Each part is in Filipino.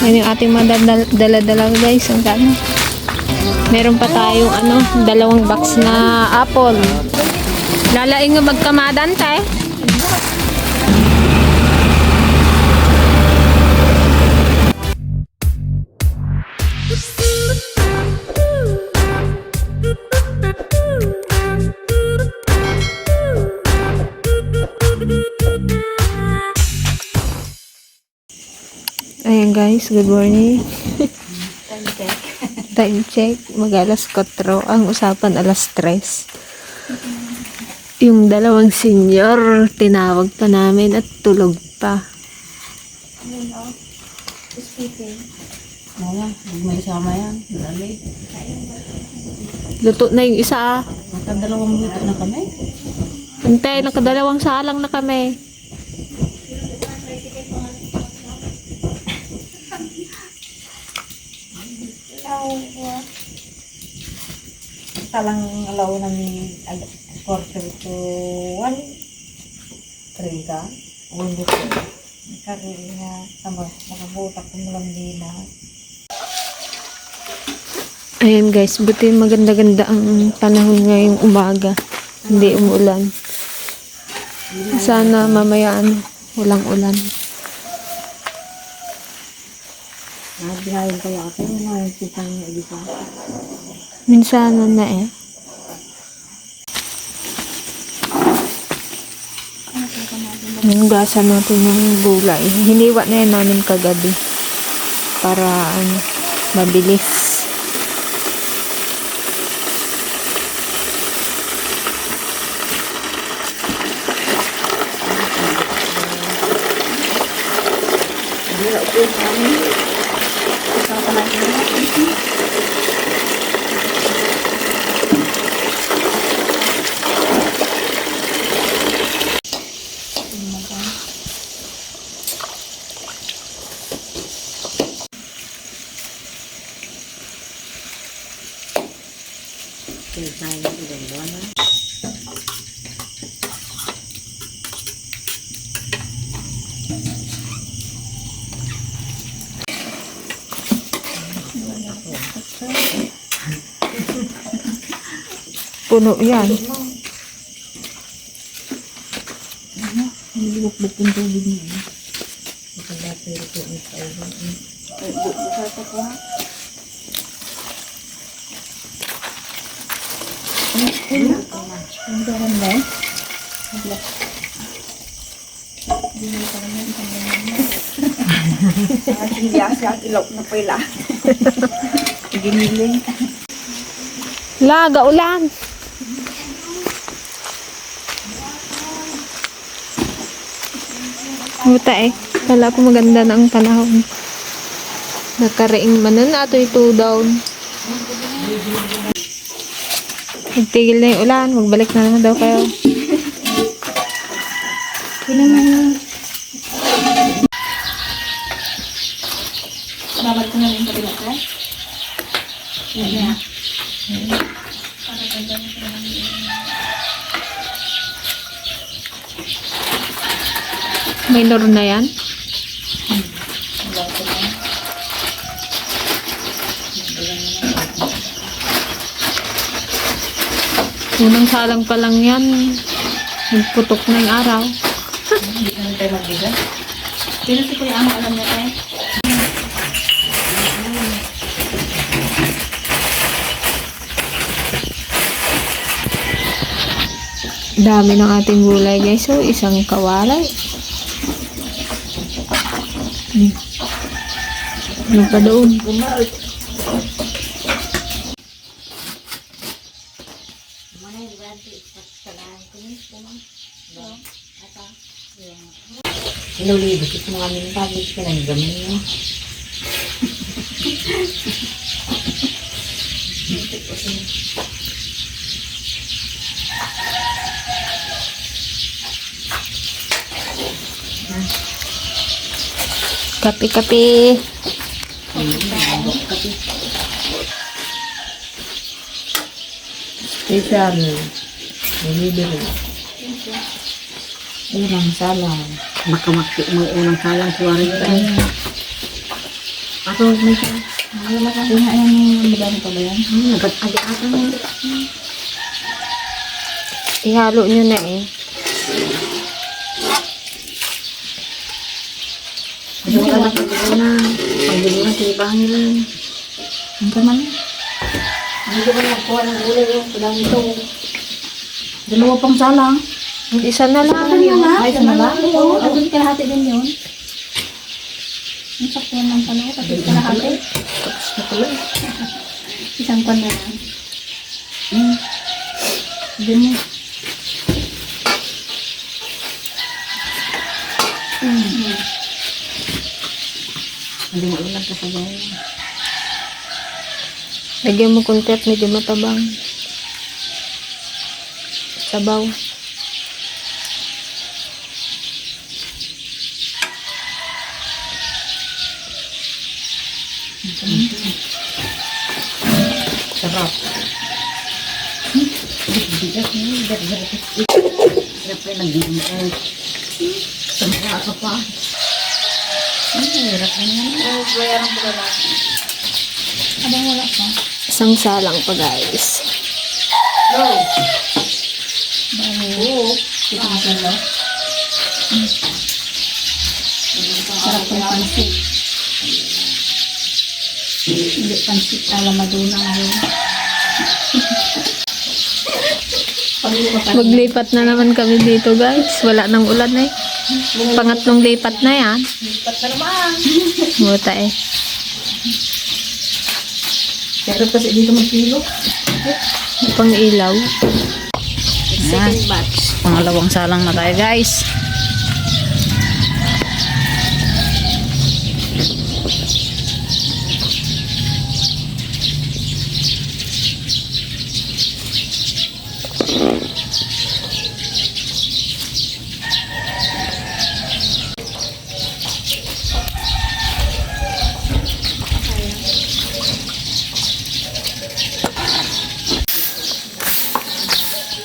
Yan yung ating mga dal- dala-dala guys. Ang dami. Meron pa tayong ano, dalawang box na apple. Lalaing nga magkamadan tayo. Guys, good morning. Time check. Mag alas 4. Ang usapan alas 3. Yung dalawang senior, tinawag pa namin at tulog pa. Wala, may sama yan. Dali. Luto na yung isa ah. Nakadalawang minuto na kami. Hintay, nakadalawang salang na kami. Talang alaw ni quarter to one. Ka. Undo ko. Karili na tama. Nakabutak ko lang din na. Ayan guys, buti maganda-ganda ang panahon ngayong umaga. Hindi umulan. Sana mamaya ano, walang ulan. Nagbihayin kaya ako. Nakikita niya isa. Minsan na eh. Hugasan natin yung gulay. Hiniwa na yan namin kagabi. Para ano, mabilis. Kalau kemarin Puno yan. Nilibok-bok yung tubig niya. Nakadapir ko ito. Buksa ko ha. Ang daran ba? Ang yasa at ilok na pala. Giniling. Laga, ulan. Buta eh. Kala ko maganda na ang panahon. Nakaraing man na ato ito down. Nagtigil na yung ulan. Magbalik na naman daw kayo. Babad ko na rin pati ko. Yeah. Minor na yan. Unang salang pa lang yan. Nagputok na yung araw. Hindi na tayo magbigas. Pero si Kuya Ang alam niya. Dami ng ating gulay guys. So, isang kawalay. Hmm. Ano pa doon? Inulibo ko mga aming pagod ka lang gamin niya. Kapi-kapi. Special. Nilibiro. Unang salang. Makamaki mo unang salang suwari ka. Ako, may ka. Wala ka. Kaya yan yung madami pa ba yan? Hmm, nagkatagi ata na. Ihalo nyo na eh. Hindi ka na pagkakas na. Pagbulo na sa ibahan nila. Ang ka man. Hindi ko na magkuha ng gulay yung padami ito. Dalawa pang salang. Isa na lang. Ay, isa na lang. Oo, abot kalahati din yun. Ang sakyan ng pala, kapit kalahati. Tapos na pala. Isang pan na lang. Hmm. Hindi mo. Hmm. Hindi mo ulang kasabay. Lagyan mo konti at medyo matabang. Sabaw. Sarap. Bigat na yun. Bigat na yun. Hirap na nagiging ay. Sampa ka pa. Ay, hirap na yan. Ay, bayaran ko na lang. Abang wala pa. Isang salang pa guys. Go! Bale, Oo. kita ka salo. Sarap ng pansit. Hindi pansit, alamaduna ngayon. Pag lumapad, Maglipat na naman kami dito guys. Wala nang ulan eh. Pangatlong lipat na yan. Lipat na naman. Buta eh. Pero kasi dito magkilo. Pang ilaw. Second batch. Pangalawang salang na tayo guys.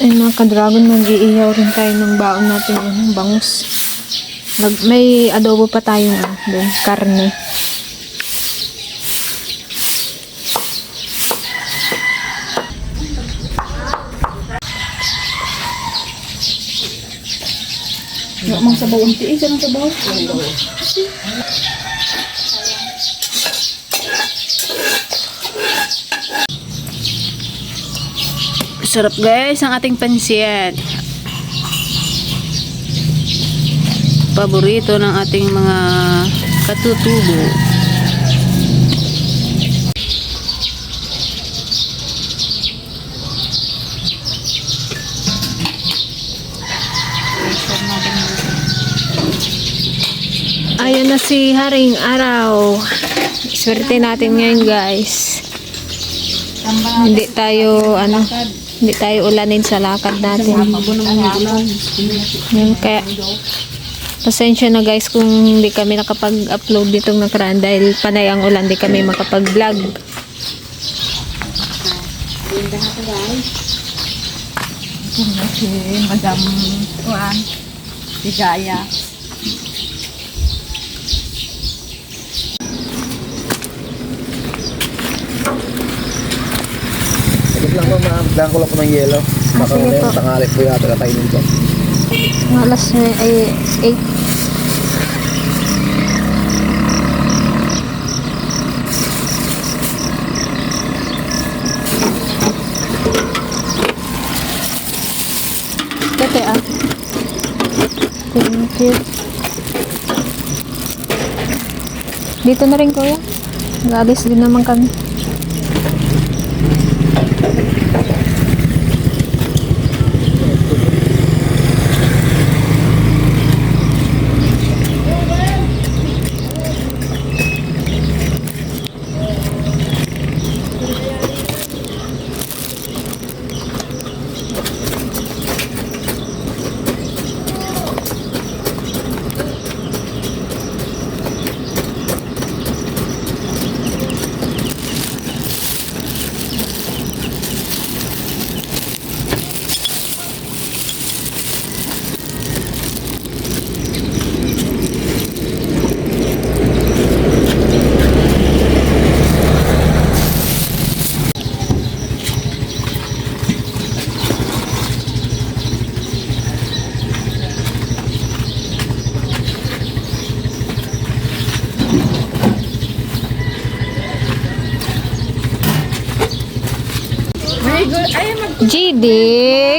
Ay mga ka-dragon, mag-iiyaw rin tayo ng baon natin yung bangus. Nag, may adobo pa tayong ano, doon, karne. Mang sabaw ang tiis, anong sabaw? Sarap guys ang ating pansit. Paborito ng ating mga katutubo. Ayan na si Haring Araw. Swerte natin ngayon guys. Hindi tayo, ano, hindi tayo ulanin sa lakad natin. Yun, kaya, pasensya na guys kung hindi kami nakapag-upload ditong nakaraan dahil panay ang ulan, di kami makapag-vlog. Si Madam Juan. Si Saglit lang po, ma'am. Dahan ko lang po ng yelo. Baka sige ngayon, po. po yata kakainin ko. Mga alas na- ay 8. Tete ah. Thank you. Dito na rin kuya. Nag-alis din naman kami. GD,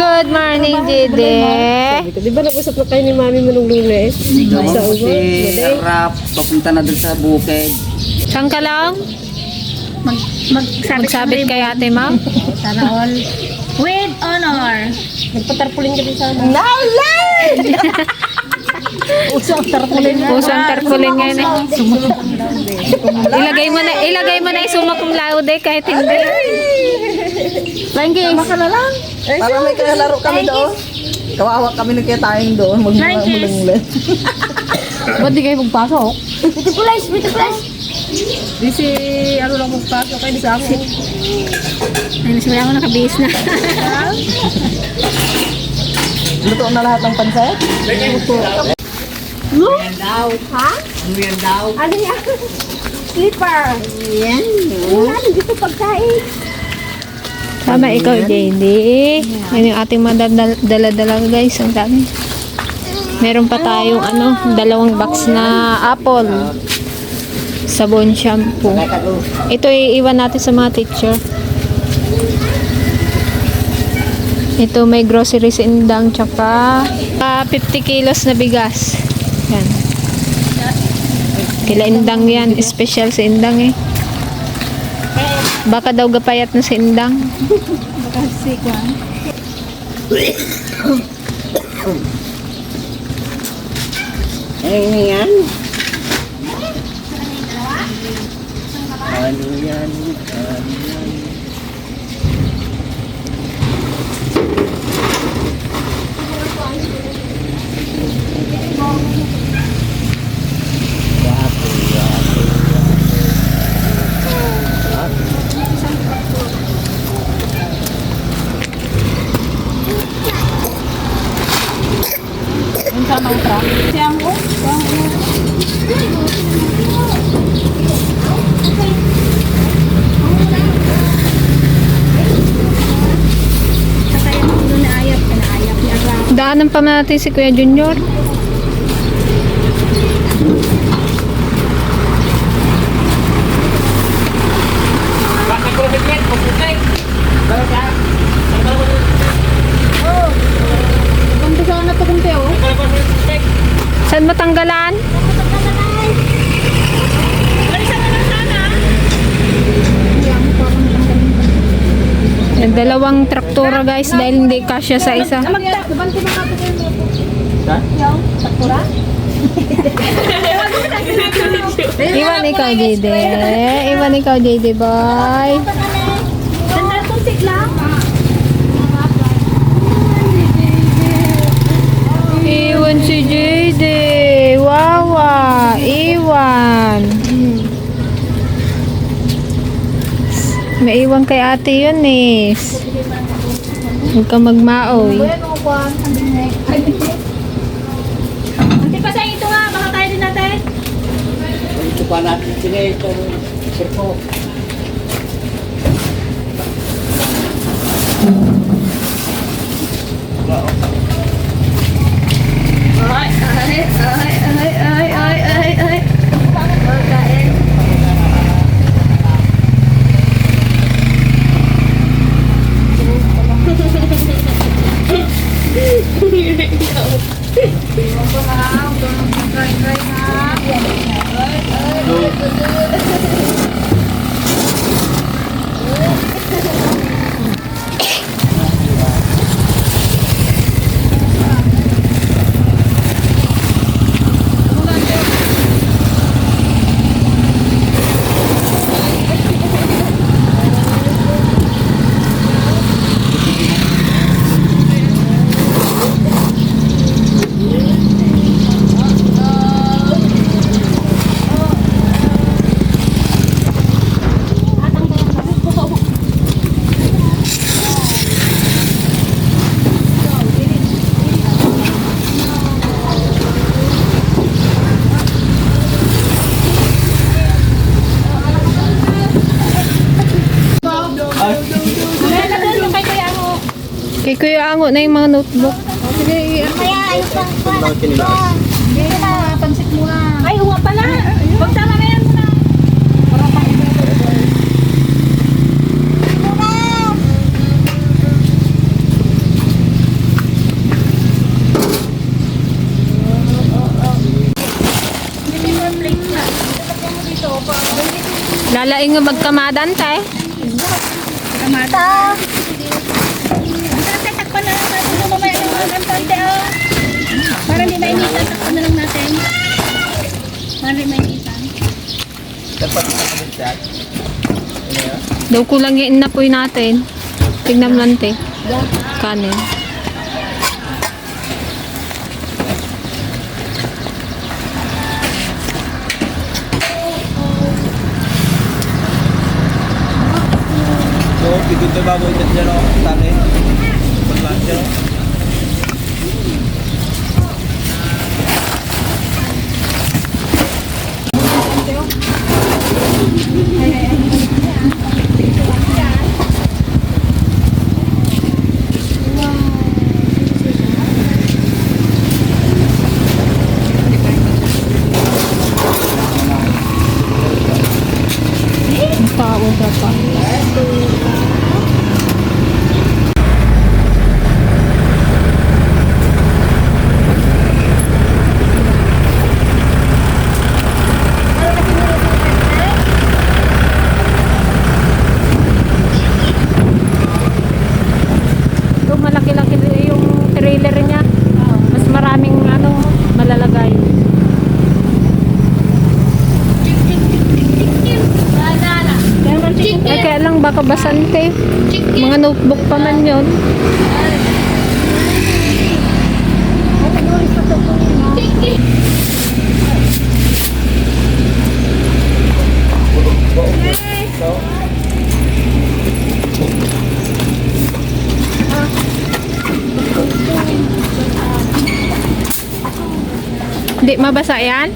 good morning GD. Di ba nag-usap na kayo ni mami mo nung lunes? Sa ugo? Si Rap, papunta na dun sa bukid. Saan ka lang? Mag, magsabit Magsabit kay ate ma'am? Sana all. With honor. Nagpatarpulin ka din sana. Usap tarpulin Pusang tarpulin ngayon eh. Ilagay mo na, ilagay mo na isuma kong laude kahit hindi. Flying kiss. Baka na lang. Para may kalaro kami doon. Kawawa kami nagkitayang doon. Magmumulan-mulan. Ba't di kayo magpasok? Beauty place, beauty place. Di si, ano lang magpasok kayo, di sa ako. Ay, mas wala ako nakabihis na. Luto na lahat ng pansit? Ano yan? Slipper. Yan. Yan, dito pagkain. Tama ikaw, JD. Yan yung ating mga dal- dala-dala guys. Ang dami. Meron pa tayong ano, dalawang box na apple. Sabon shampoo. Ito iiwan natin sa mga teacher. Ito may groceries indang tsaka ah, 50 kilos na bigas. Yan. Kila indang yan. Special si indang eh. Baka daw gapayat na si indang. Kasi kwan. Ano yan? Ano yan? Ano yan? Ulo na ayap, pinaayap ni Ara. Daanan pa natin si Kuya Junior. Kunti sa na to kunti oh. Saan matanggalan? Yung dalawang traktora guys dahil hindi kasya sa isa. Ha? Iwan ikaw, JD. Iwan ikaw, JD boy. Sandal kunti lang. Iwan si JD. Wawa. Iwan. Maiwan kay ate yun eh. Huwag ka magmaoy. Ano? Kunti pa sa ito nga, baka tayo din natin. Ito pa natin sila ito. Sirko. Kay Kuya Ango na yung mga notebook. Oh, sige, iyan. Kaya, ayun pa. Hindi ah. na, pansit mo nga. Ay, huwa pala. Pagsama na yan muna. Lalaing nga magkamadan tayo. Magkamadan. Ng kantante, oh. Para hindi mainitan, takpan na lang natin. Para hindi mainitan. Dapat na kami chat. Daw kulang yung inapoy natin. Tignan lang. Kanin. So, ikot na. Tani. Paglaan dyan ako. Ang tao ba pa? Ito malaki-laki din yung trailer niya. Mas maraming ano malalagay. Ay, kaya lang baka basante. Mga notebook pa man yun. Hindi mabasa yan?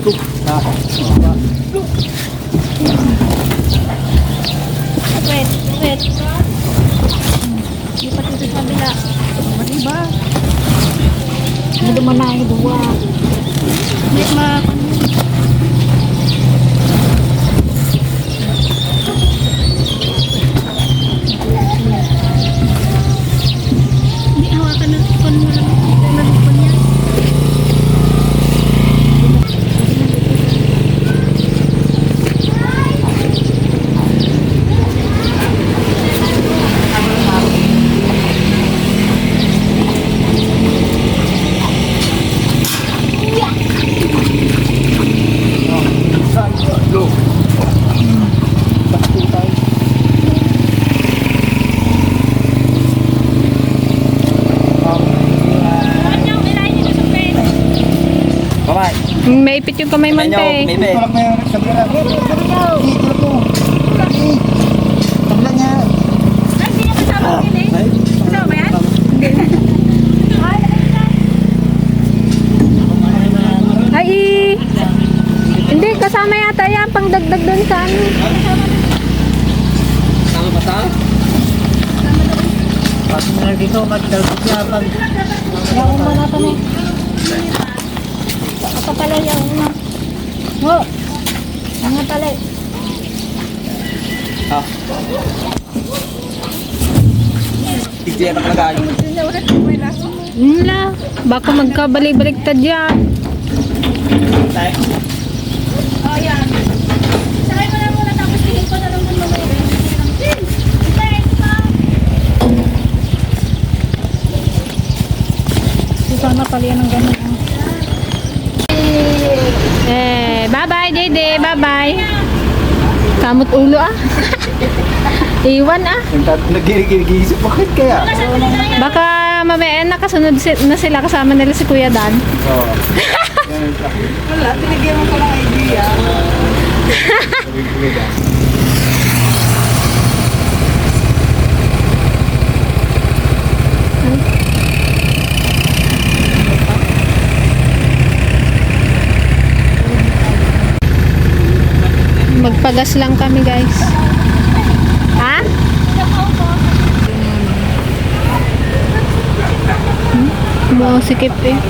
Wait, wait. Hindi pa dito sa kabila. Diba? Hindi mo na ibuwa. Hindi ma... Kamay. May ipit yung kamay man te. Bebe. Ay, hindi kasama eh. Kasama kasama yata yan, pang dagdag dun sa ano. Tama ba ta? Yung uma na kami. Ako pala yung uma. Ho! Mga pala. Ha? Tigyan na kalagay. Wala, baka magkabalik-baliktad yan. Oh, yan. Sakay mo na muna tapos tingin ko na lang kung mamaya. Thanks, pa. mapalian ng ganun. Bye-bye, Dede. Bye-bye. Kamot ulo ah. Iwan ah. Nagigigis, bakit kaya? Baka mamaya nakasunod si- na sila kasama nila si Kuya Dan. Oo. Wala, tinigyan mo ko ng idea. Magpagas lang kami guys. Ha? Hmm? Mga sikip eh.